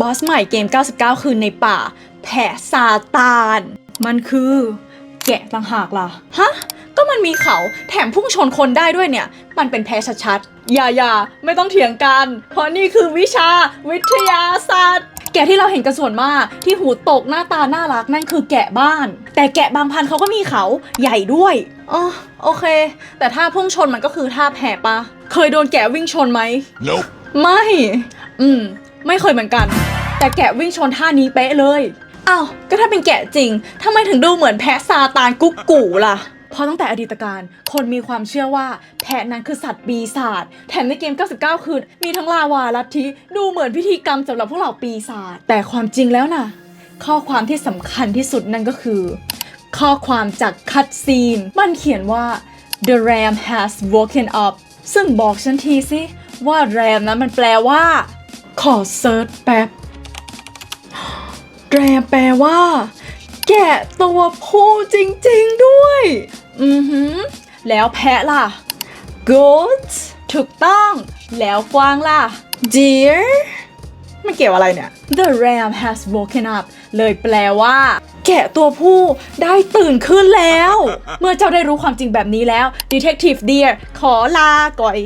บอสใหม่เกม 99 คืนในป่า แผะซาตาน มันคือ แกะต่างหากล่ะ ฮะ ก็มันมีเขาแถมพุ่งชนคนได้ด้วยเนี่ย มันเป็นแพ้ชัดๆ อย่าอย่าไม่ต้องเถียงกัน เพราะนี่คือวิชาวิทยาศาสตร์ แกะที่เราเห็นกันส่วนมากที่หูตกหน้าตาน่ารักนั่นคือแกะบ้าน แต่แกะบางพันธุ์เขาก็มีเขาใหญ่ด้วยอ๋อโอเค แต่ถ้าพุ่งชนมันก็คือท่าแผลปะเคยโดนแกะวิ่งชนไหม Nope. ไม่ อืม ไม่เคยเหมือนกัน แต่แกะวิ่งชนท่านี้เป๊ะเลยอ้าวก็ถ้าเป็นแกะจริงทำไมถึงดูเหมือนแพะซาตานกุ๊กกูล่ะเพราะตั้งแต่อดีตการ คนมีความเชื่อว่าแพะนั้นคือสัตว์ปีศาจ แถมในเกม 99 คืน มีทั้งลาวาลัทธิ ดูเหมือนพิธีกรรมสำหรับพวกเราปีศาจ แต่ความจริงแล้วน่ะ ข้อความที่สำคัญที่สุดนั่นก็คือ ข้อความจากคัดซีน มันเขียนว่า the ram has woken up ซึ่งบอกฉันทีสิว่า ram นั้นมันแปลว่า ขอเซิร์ชแป๊บ ram แปลว่า แกะตัวผู้จริงๆด้วย อือหือ แล้วแพะล่ะ goat ถูกต้อง แล้วกวางล่ะ deer มันเกี่ยวอะไรเนี่ย The ram has woken up เลยแปลว่า แกะตัวผู้ได้ตื่นขึ้นแล้ว เมื่อเจ้าได้รู้ความจริงแบบนี้แล้ว Detective Dear ขอลาก่อย